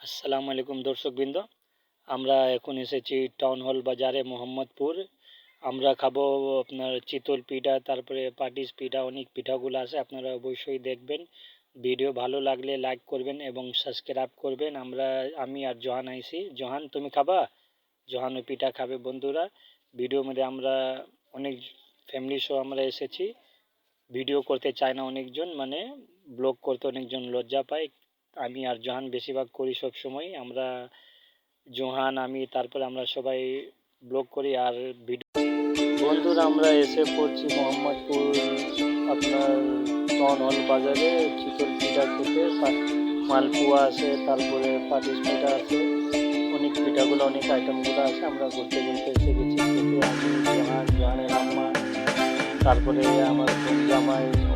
আসসালামু আলাইকুম দর্শকবৃন্দ। আমরা এখন এসেছি টাউন হল বাজারে মোহাম্মদপুর। আমরা খাব আপনার চিতল পিঠা, তারপরে পাটিস পিঠা, অনেক পিঠাগুলো আছে, আপনারা অবশ্যই দেখবেন। ভিডিও ভালো লাগলে লাইক করবেন এবং সাবস্ক্রাইব করবেন। আমরা, আমি আর জহান আইছি। জহান, তুমি খাবা? জহান ওই পিঠা খাবে বন্ধুরা। ভিডিওর মধ্যে আমরা অনেক ফ্যামিলি সহ আমরা এসেছি। ভিডিও করতে চায় না অনেকজন মানে ব্লগ করতে অনেকজন লজ্জা পায়। আমি আর জহান বেশিরভাগ করি সব সময় আমরা জোহান, আমি, তারপরে আমরা সবাই ব্লগ করি আর ভিডিও। বন্ধুরা, আমরা এসে পড়ছি মোহাম্মদপুর আপনার টাউন হল বাজারে, চিতল পিঠা খেতে। মালপোয়া আছে, তারপরে পাটিস পিঠা আছে। অনেক পিঠাগুলো, অনেক আইটেমগুলো আছে। আমরা ঘুরতে ঘুরতে এসে গেছি। আমি, জোহান, জোহানের আম্মা, তারপরে আমার জামাই।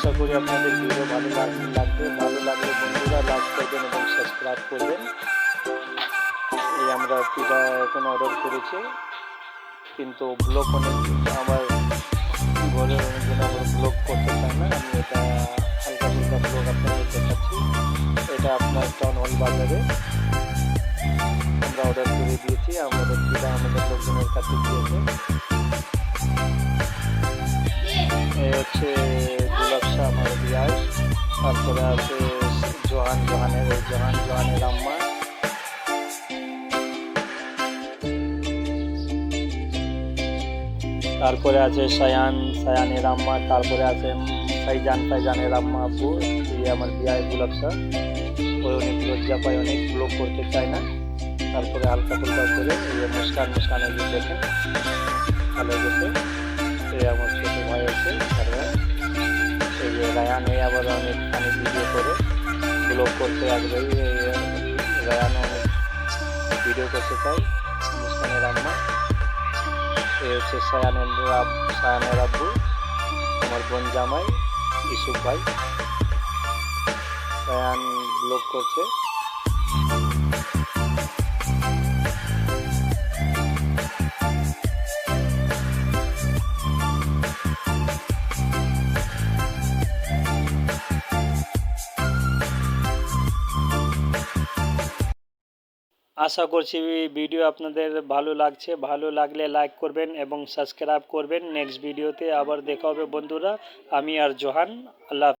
আশা করি আপনাদের ভিডিও ভালো লাগ- লাগবে, ভালো লাগলে বন্ধুরা লাইক করবেন এবং সাবস্ক্রাইব করবেন। এই আমরা পিঠা এখন অর্ডার করেছি, কিন্তু ব্লগ অনেক, আমার ঘরে অনেকজন আমার ব্লগ করতে চায় না, আমি এটা হালকা ফুলকা ব্লগ আপনাদের দেখাচ্ছি। এটা আপনার টাউন হল বাজারে। আমরা অর্ডার করে দিয়েছি, আমাদের পিঠা আমাদের লোকজনের কাছে দিয়েছে হচ্ছে তারপরে আছে জোহান, জোহানের জোহান, জোহানের আম্মা। তারপরে আছে সায়ান, সায়ানের আম্মা, তারপরে আছে ফাইজান, ফাইজানের আম্মা আপু এই আমার বিয়ায় গোলাপ শাহ ওই অনেক লজ্জা পায়, অনেক ব্লগ করতে চায় না। তারপরে হালকা ফুলকা করে মুস্কান, মুস্কানের দেখেন। ভালো রায়ান এই আবার অনেকখানি ভিডিও করে ব্লগ করতে আগ্রহী এই রায়ান অনেক ভিডিও করতে চাই মুস্কানের আম্মা এ হচ্ছে সায়ানের সায়ানের আব্বু আমার বোন জামাই, ইসুফ ভাই। রায়ান ব্লগ করছে। আশা করছি ভিডিও আপনাদের ভালো লাগছে ভালো লাগলে লাইক করবেন এবং সাবস্ক্রাইব করবেন নেক্সট ভিডিওতে আবার দেখা হবে বন্ধুরা আমি আর জোহান, আল্লাহ।